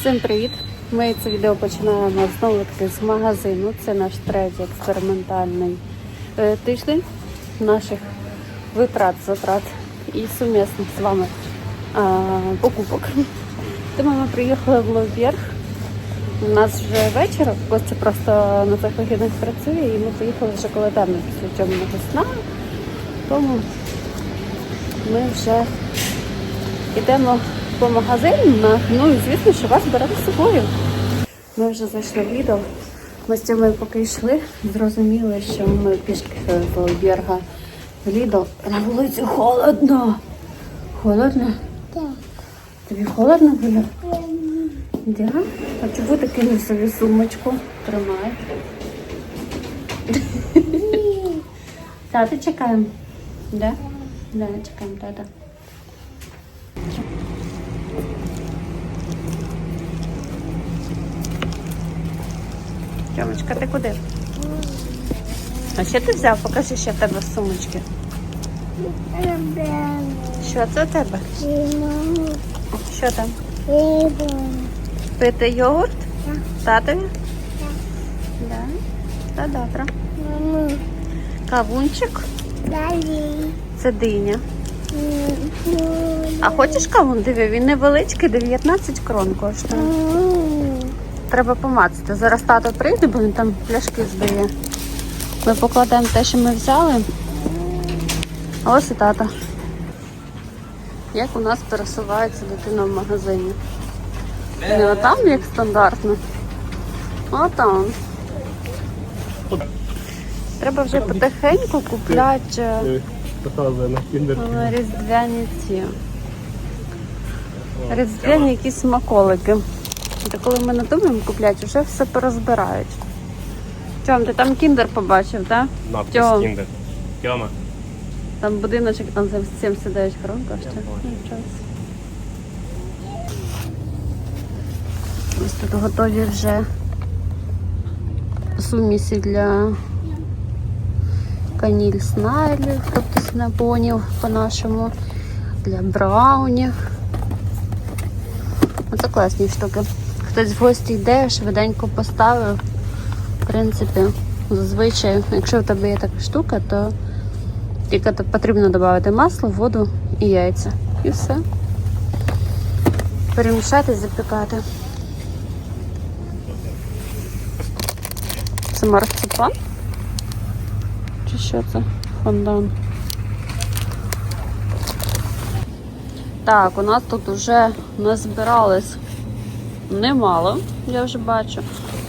Всім привіт! Ми це відео починаємо знову таки з магазину. Це наш третій експериментальний е, тиждень наших витрат, затрат і сумісних з вами а, покупок. Тому ми приїхали в Лоберг. У нас вже вечір, Костя просто на цих вихідних працює, і ми поїхали вже коли темно після темного сна. Тому ми вже йдемо по магазинах. Ну і звісно, що вас беремо з собою. Ми вже зайшли в Lidl. Ми з цими поки йшли, зрозуміли, що ми пішки з Лоберга в Lidl. На вулиці холодно. Холодно? Так. Тобі холодно було? Да? А чому ти кинув собі сумочку? Тримай. Тата чекаємо. Да? Да, чекаємо тата. Тьомочка, ти куди? А що ти взяв? Покажи, що в тебе в сумочці. Що це у тебе? Що там? Пити йогурт? Татові? Да. Та добре. Кавунчик. Це диня. А хочеш кавун? Диви, він невеличкий, 19 крон коштує. Треба помацати. Зараз тато прийде, бо він там пляшки здає. Ми покладемо те, що ми взяли. Ось і тато. Як у нас пересувається дитина в магазині? Не отам, як стандартно. А там. Треба вже потихеньку купляти е, на різдвяні ці. Різдвяні якісь смаколики. Та коли ми надумаємо купляти, вже все порозбирають. Тьом, ти там кіндер побачив, так? Надпис Тьом. кіндер. Тьома. Там будиночок там за 79 крон коштує. Нічого. Ось тут готові вже сумісі для каніль снайлів, тобто снапонів по-нашому, для браунів. Оце класні штуки. Хтось в гості йде, швиденько поставив. В принципі, зазвичай, якщо в тебе є така штука, то тільки потрібно додати масло, воду і яйця. І все. Перемішати, запікати. Це марципан? Чи що це? Фондан. Так, у нас тут вже назбиралось немало, я вже бачу.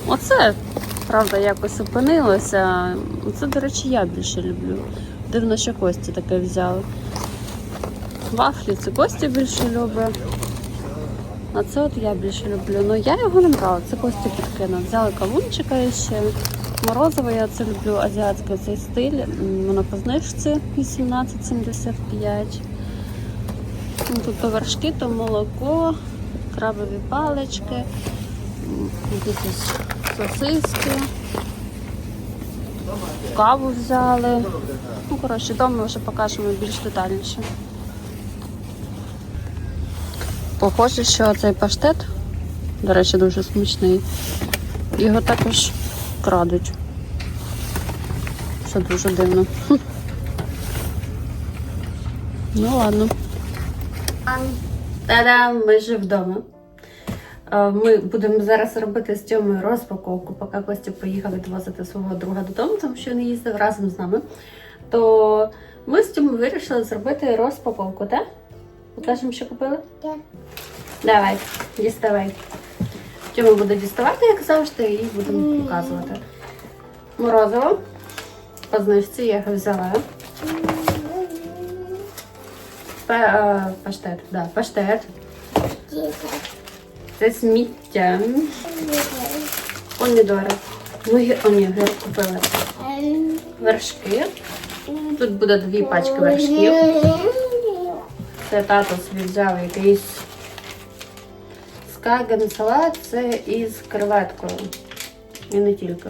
Оце, правда, якось опинилося. Це, до речі, я більше люблю. Дивно, що Кості таке взяли. Вафлі це Костя більше любить. А це от я більше люблю. Ну я його не брала, це Костя підкинув. Взяли кавунчика ще. Морозиво, я це люблю азіатський цей стиль. Воно по знижці 18,75. Ну, Тут то вершки, то молоко, крабові палички, якісь сосиски. Каву взяли. Ну, коротше, вдома вже покажемо більш детальніше. Похоже, що цей паштет, до речі, дуже смачний. Його також крадуть. Це дуже дивно. Ну ладно. Та-дам! Ми вже вдома. Е, Ми будемо зараз робити з Тьомою розпаковку, поки Костя поїхав відвозити свого друга додому, тому що він їздив разом з нами. То ми з Тьомою вирішили зробити розпаковку, так? Покажемо, що купили? Давай, діставай. Тьома буде діставати, як завжди, і будемо показувати. Морозиво. По знижці я його взяла. Пе, е, паштет, да, паштет. Це сміття. Помідори. Гі- ні, купили. Вершки. Тут буде дві пачки вершків. Це тато собі взяв якийсь скаген салат, це із креветкою. І не тільки.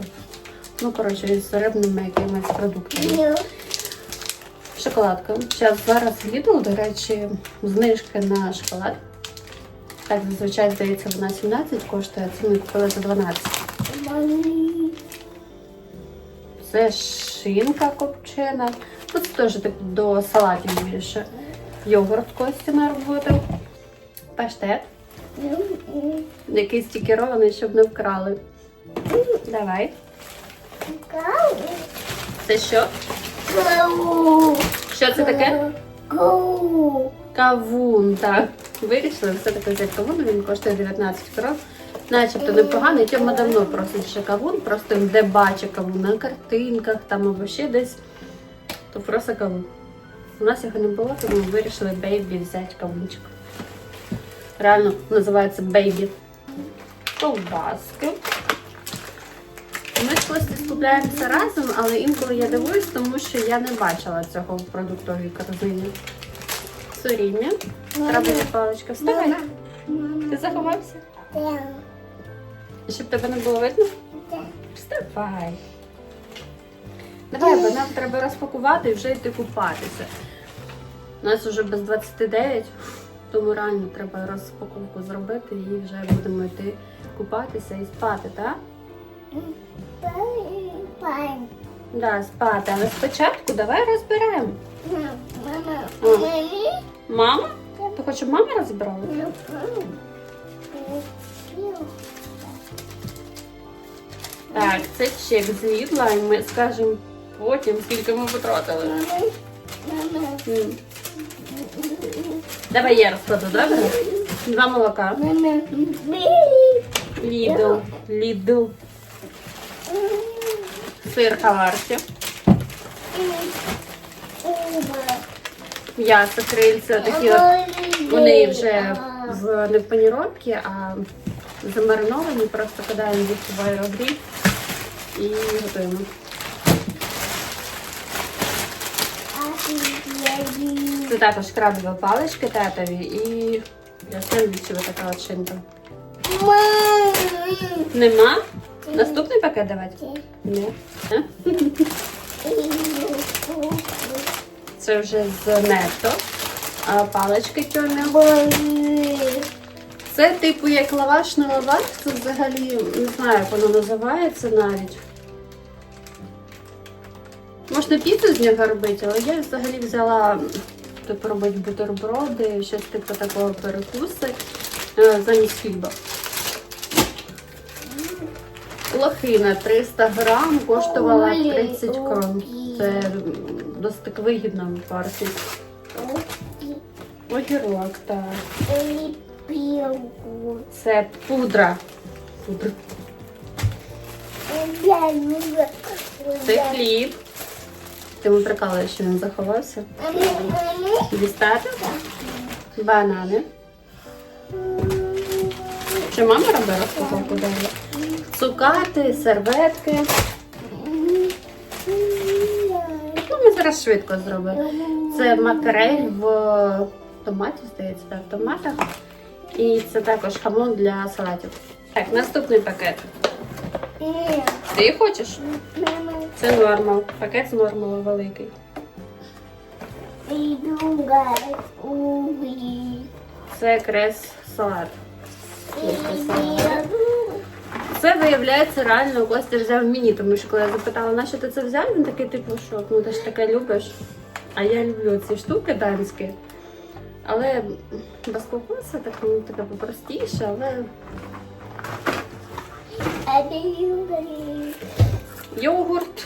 Ну, коротше, із рибними якимись продуктами. Шоколадка. Зараз зараз Lidl, до речі, знижки на шоколад. Так, зазвичай здається, вона 17 коштує, а це ми купили за 12. Це шинка копчена. Ну, це теж так до салатів більше. Йогурт Костя наробив. Паштет, який стікерований, щоб не вкрали. Давай. Це що? Що це таке? Кавун, так. Вирішили все-таки взяти кавун, він коштує 19 крон. Начебто непоганий. Тьома давно просить ще кавун, просто де бачить кавун на картинках там або ще десь, то просто кавун. У нас його не було, тому вирішили бейбі взяти кавунчик. Реально називається бейбі. Ковбаски. Ми з Костю скупляємося разом, але інколи я дивуюсь, тому що я не бачила цього в продуктовій корзині. Сурім'я. Крабова паличка. Вставай. Ти заховався? Щоб тебе не було видно? Вставай. Давай, бо нам треба розпакувати і вже йти купатися. У нас вже без 29, тому реально треба розпаковку зробити і вже будемо йти купатися і спати, так? Да, спати. Але спочатку давай розберемо. Мама? Ти хочеш, щоб мама розбирала? Так, це чек з Лідла, і ми скажемо потім, скільки ми потратили. М. Давай я розкладу, добре? Два молока. Лідл. Лідл. Сир хаварсі. М'ясо, крильця, такі от. Вони вже в, не в паніровці, а замариновані, просто кидаємо їх в аерогріль і готуємо. Це також крабові палички татові і для сендвічів така от шинка. Нема? Наступний пакет давати? Ні. Це вже з нетто. А палички тьомі. Це типу як лаваш на лаваш, це взагалі не знаю, як воно називається навіть. Можна піцу з нього робити, але я взагалі взяла типу робити бутерброди, щось типу такого перекуси е, замість хліба. Лохина 300 грам коштувала 30 крон. Це досить вигідна партія. Огірок, так. Це пудра. Пудра. Це хліб. Ти ми прикали, що він заховався. Дістати. Банани. Чи мама робила розпаковку далі? Цукати, серветки. Ну, ми зараз швидко зробимо. Це макарель в томаті, здається, так, в томатах. І це також хамон для салатів. Так, наступний пакет. Ти хочеш? Це нормал. Пакет з нормалу великий. Це крес салат. Це виявляється реально Костя взяв мені, тому що коли я запитала, на що ти це взяв, він такий, типу, що ну ти ж таке любиш. А я люблю ці штуки данські. Але без кокоса так ну, таке попростіше, але йогурт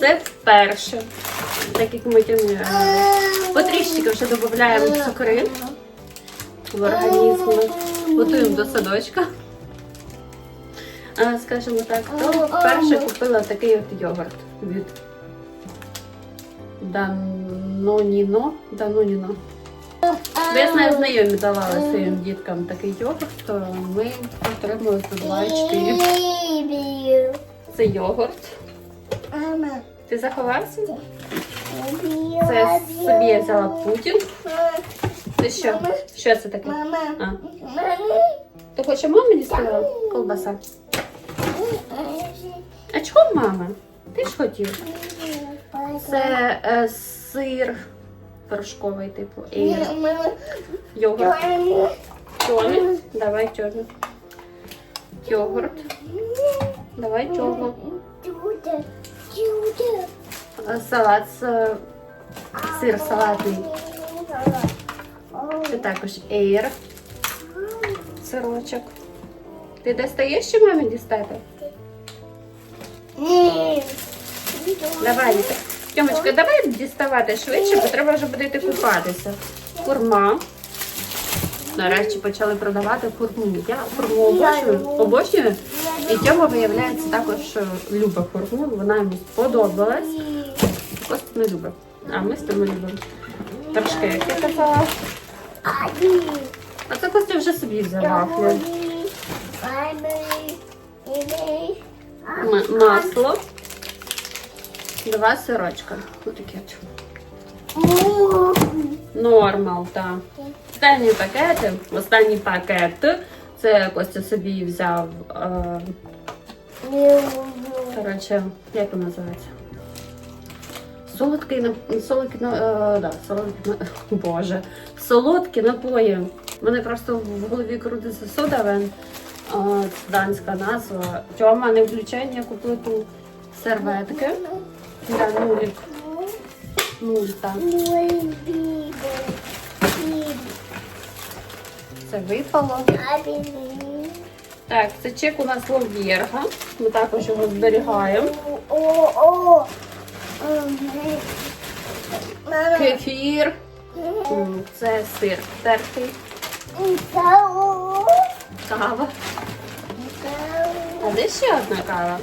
це вперше. Так як ми тим потрішки вже додаємо цукри в організм. Готуємо до садочка. Скажімо так, то вперше купила такий от йогурт від Даноніно. Даноніно. Я знаю, знайомі давали своїм діткам такий йогурт, то ми отримали подваєчки. Це йогурт. Ти заховався? Це собі я взяла путін. Це що? Що це таке? А. Ти хочеш мамі дістала? Колбаса. А чого мама? Ти ж хотів? Це е, сир порошковий, типу, і йогурт. Тьомі. Давай Тьомі. Йогурт. Давай. Е, Салат з е, сир салатний. Це також ейр. Сирочок. Ти достаєш чи мамі дістати? Давай, Віка. Тьомочка, давай діставати швидше, бо треба вже буде йти купатися. Курма. Нарешті почали продавати курму. Я курму обожнюю, обожнюю. І Тьома, виявляється, також е, любить курму. Вона йому сподобалась. Просто не любить. А ми з тим любимо. Трошки, як я казала. А це Костя вже собі. М- масло. Два сирочка. Отакі от. Нормал, так. Останні пакети, останній пакет. Це Костя собі взяв. Е, коротше, як він називається? Солодкий на солодкий е, да, солодкий на Боже. Солодкі напої. Мене просто в голові крутиться содавен. Данська назва. Тьома не включай ніяку плиту серветки. Да, нулік. Нуль, так. Це випало. Так, це чек у нас лов'єрга. Ми також його зберігаємо. Кефір. Це сир тертий. Кава. А де ще одна кава?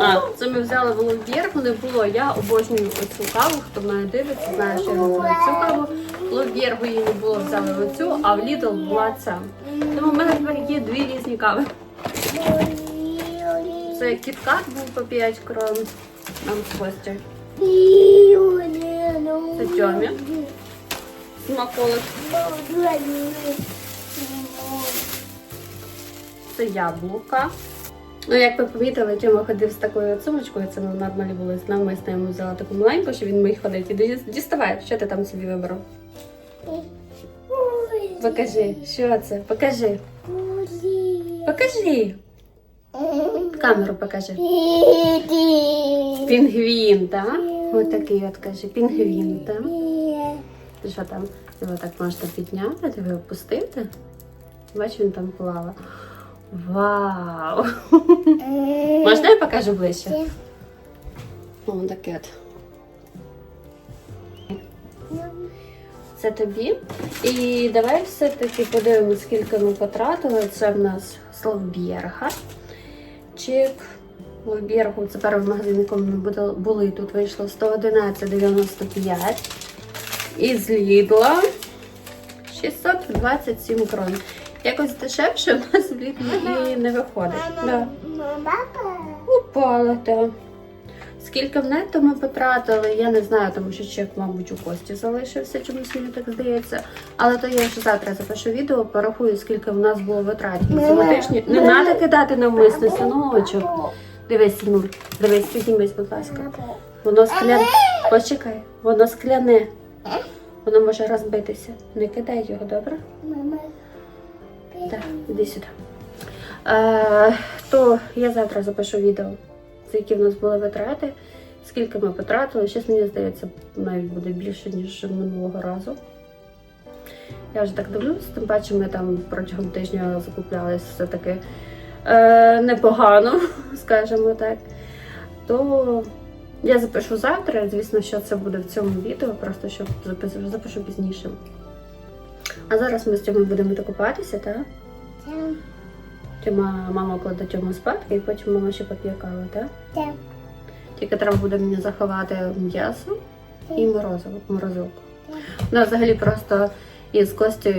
А, це ми взяли в лов'єргу, не було. Я обожнюю оцю каву. Хто мене дивиться, знає, що я люблю цю каву. В її не було, взяли оцю, а в Lidl була ця. Тому в мене тепер є дві різні кави. Це кіткат був по 5 крон. Нам з Костю. Це Тьомі. Смаколик. Це яблука. Ну, як ви помітили, Тьома ходив з такою сумочкою, це ми нормалі були з навмисно йому взяла таку маленьку, що він міг ходити. Іди, Діставай, що ти там собі вибрав? Покажи, що це? Покажи. Покажи. Камеру покажи. Пінгвін, так? Ось такий от каже, пінгвін, так? Що там? Його так можна підняти, його опустити. Бач, він там плаває. Вау! Можна я покажу ближче? О, таке. Це тобі. І давай все-таки подивимось, скільки ми потратили. Це в нас Словбєрга. Чек. Перший магазин, в якому ми були. Тут вийшло 111,95. І з Лідла 627 крон. Якось дешевше в нас в Лідлі і не виходить. Да. Упала та. Скільки в нетто ми потратили, я не знаю, тому що чек, мабуть, у Кості залишився, чомусь мені так здається. Але то я вже завтра запишу відео, порахую, скільки в нас було витрат математичні. Не треба кидати навмисно, синочок. Дивись, сину, дивись, піднімись, будь ласка. Воно скляне. Почекай, воно скляне. Воно може розбитися. Не кидай його, добре? Так, іди сюди. Е, то я завтра запишу відео, за які в нас були витрати, скільки ми потратили. Щось мені здається, навіть буде більше, ніж минулого разу. Я вже так дивлюсь, тим паче ми там протягом тижня закуплялись все-таки е, непогано, скажімо так. То я запишу завтра, звісно, що це буде в цьому відео, просто щоб запишу, запишу пізніше. А зараз ми з цьому будемо докупатися, так? Тьома, мама кладе Тьому спадки, і потім мама ще поп'є каву, так? Тільки треба буде мені заховати м'ясо і морозиво, морозилку. У нас взагалі просто із Костю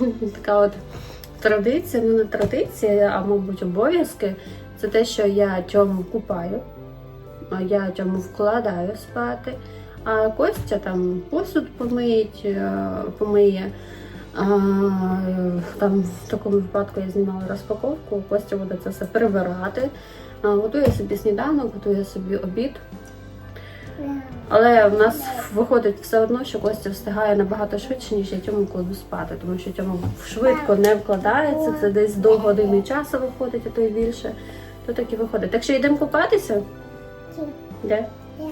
така от традиція, ну не традиція, а мабуть обов'язки. Це те, що я Тьому купаю, я Тьому вкладаю спати, а Костя там посуд помиють, е, помиє. Там в такому випадку я знімала розпаковку, Костя буде це все перебирати. Готує собі сніданок, готує собі обід. Але в нас виходить все одно, що Костя встигає набагато швидше, ніж я Тьому кладу спати, тому що Тьому швидко не вкладається, це десь до години часу виходить, а то й більше. То так і виходить. Так що йдемо купатися? Де?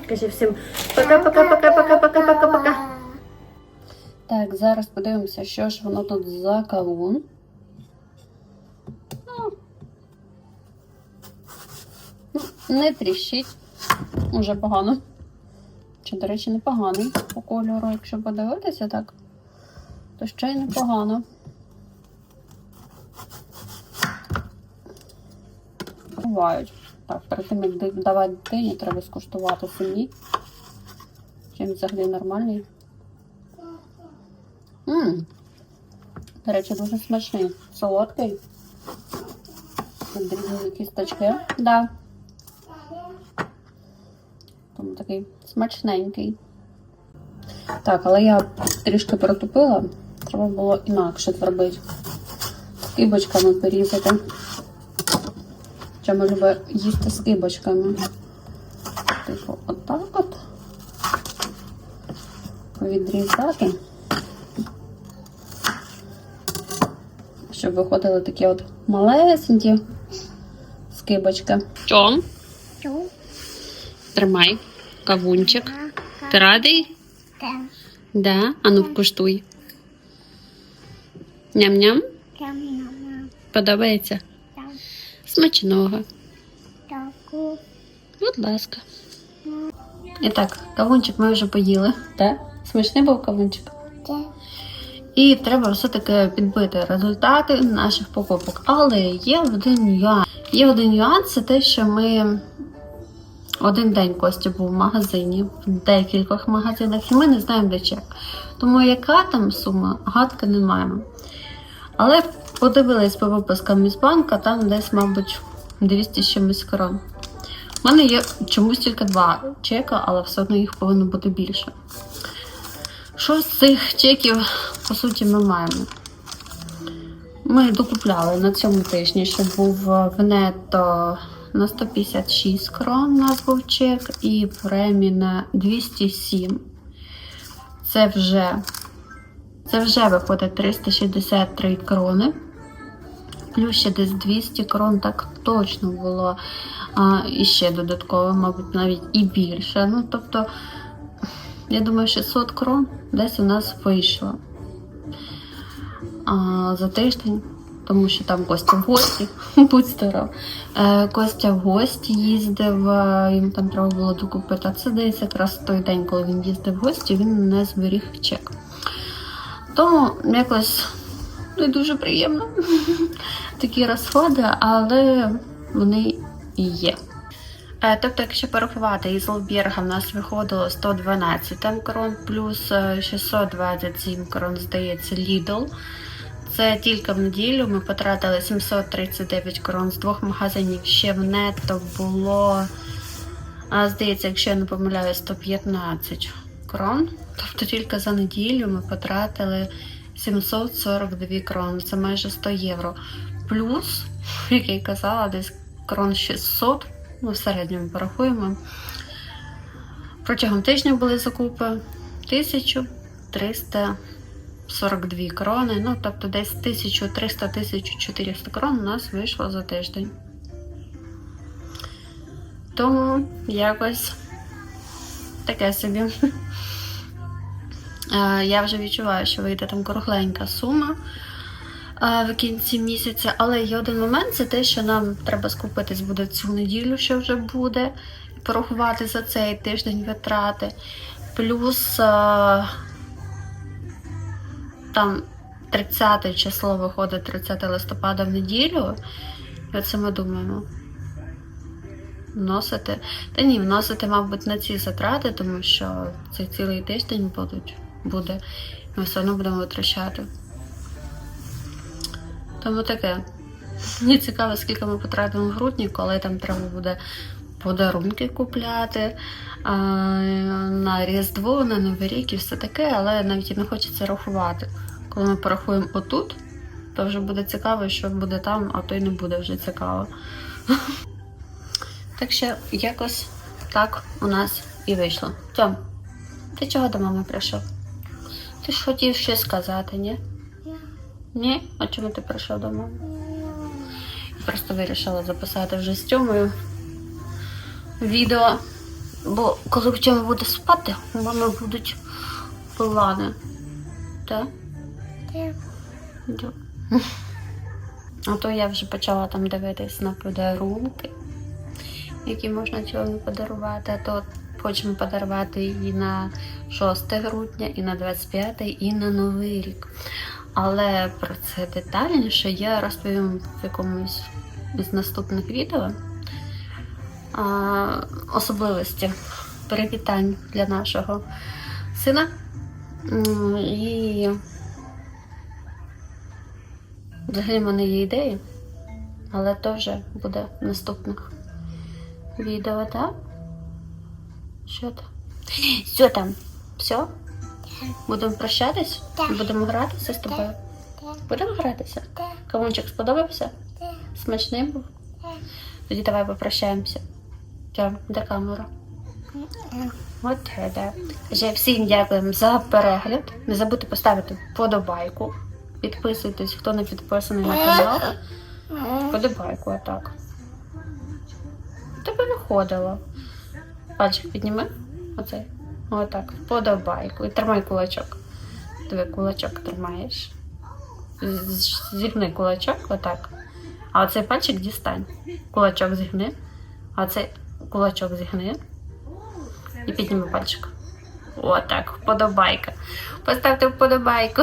Кажи всім пока-пока-пока-пока-пока-пока-пока. Так, зараз подивимося, що ж воно тут за кавун. Ну, ну, Не тріщить. Уже погано. Чи, до речі, непоганий по кольору, якщо подивитися так, то ще й непогано. Бувають. Так, перед тим, як давати дитині, треба скуштувати самі. Чим взагалі нормальний. Ммм. До речі, дуже смачний. Солодкий. Відрізані кісточки. Да. Тому такий смачненький. Так, але я трішки протупила. Треба було інакше зробити. Скибочками порізати. Чому люблю їсти скибочками. Типу, отак от. Відрізати. Щоб виходили такі от малесенькі скибочки. Чом? Тримай кавунчик. Ти радий? Так. Да. Ану, вкуштуй. Ням-ням. Подобається? Так. Смачного. Будь ласка. І так, кавунчик ми вже поїли. Так? Смачний був кавунчик. І треба все-таки підбити результати наших покупок. Але є один нюанс. Є один нюанс, це те, що ми один день Костя був в магазині, в декількох магазинах, і ми не знаємо, де чек. Тому яка там сума, гадки не маємо. Але подивились по випускам із банка, там десь, мабуть, 200 з чимось крон. У мене є чомусь тільки два чека, але все одно їх повинно бути більше. Що з цих чеків, по суті, ми маємо? Ми докупляли на цьому тижні, що був в нетто на 156 крон у нас був чек, і премі на 207. Це вже, це вже виходить 363 крони. Плюс ще десь 200 крон, так точно було. А, і ще додатково, мабуть, навіть і більше. Ну, тобто, я думаю, 600 крон десь у нас вийшло а, за тиждень, тому що там Костя в гості, будь здоров. Е, Костя в гості їздив, е, їм там треба було докупити. А це десь якраз той день, коли він їздив в гості, він не зберіг чек. Тому якось не дуже приємно такі розходи, але вони і є. Е, Тобто, якщо порахувати, із Лобірга в нас виходило 112 крон, плюс е, 627 крон, здається, Lidl. Це тільки в неділю ми потратили 739 крон з двох магазинів. Ще в нетто було, здається, якщо я не помиляюсь, 115 крон. Тобто тільки за неділю ми потратили 742 крон, це майже 100 євро. Плюс, як я казала, десь крон 600, ну в середньому порахуємо. Протягом тижня були закупи 1342 крони, ну тобто десь 1300-1400 крон у нас вийшло за тиждень. Тому якось таке собі. Е, Я вже відчуваю, що вийде там кругленька сума е, в кінці місяця. Але є один момент, це те, що нам треба скупитись буде цю неділю, що вже буде, порахувати за цей тиждень витрати. Плюс е, там 30 число виходить 30 листопада в неділю. І оце ми думаємо. Вносити. Та ні, вносити, мабуть, на ці затрати, тому що цей цілий тиждень будуть, буде. Ми все одно будемо витрачати. Тому таке. Мені цікаво, скільки ми потратимо в грудні, коли там треба буде подарунки купляти а, на Різдво, на Новий рік і все таке, але навіть і не хочеться рахувати. Коли ми порахуємо отут, то вже буде цікаво, що буде там, а то й не буде вже цікаво. Так що якось так у нас і вийшло. Тьом, ти чого до мами прийшов? Ти ж хотів щось сказати, ні? Ні? А чому ти прийшов до мами? Просто вирішила записати вже з Тьомою відео. Бо коли Тьома буде спати, у мами будуть плани. Так? Так. А то я вже почала там дивитись на подарунки, які можна цьому подарувати. А то хочемо подарувати і на 6 грудня, і на 25, і на Новий рік. Але про це детальніше я розповім в якомусь із наступних відео. А, особливості привітань для нашого сина. І Взагалі в мене є ідеї, але то вже буде в наступних відео, так? Що там? Що там? Все? Будемо прощатись? Так. Будемо гратися з тобою? Так. Будемо гратися? Так. Кавунчик сподобався? Так. Смачний був? Так. Тоді давай попрощаємося. Тьом, де камера? От да. Вже всім дякуємо за перегляд. Не забудьте поставити вподобайку. Підписуйтесь, хто не підписаний на канал. Вподобайку, отак. Тебе виходило. Пальчик підніми. Оцей. Отак. Вподобайку. І тримай кулачок. Диви, кулачок тримаєш. Зігни кулачок, отак. А оцей пальчик дістань. Кулачок зігни. А оцей кулачок зігни. І підніми пальчик. Отак, вподобайка. Поставте вподобайку.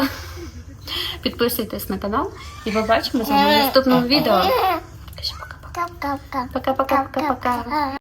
Підписуйтесь на канал і побачимо з вами в наступному відео. Пока-пока. Кап-кап-кап. Пока-пока-пока-пока.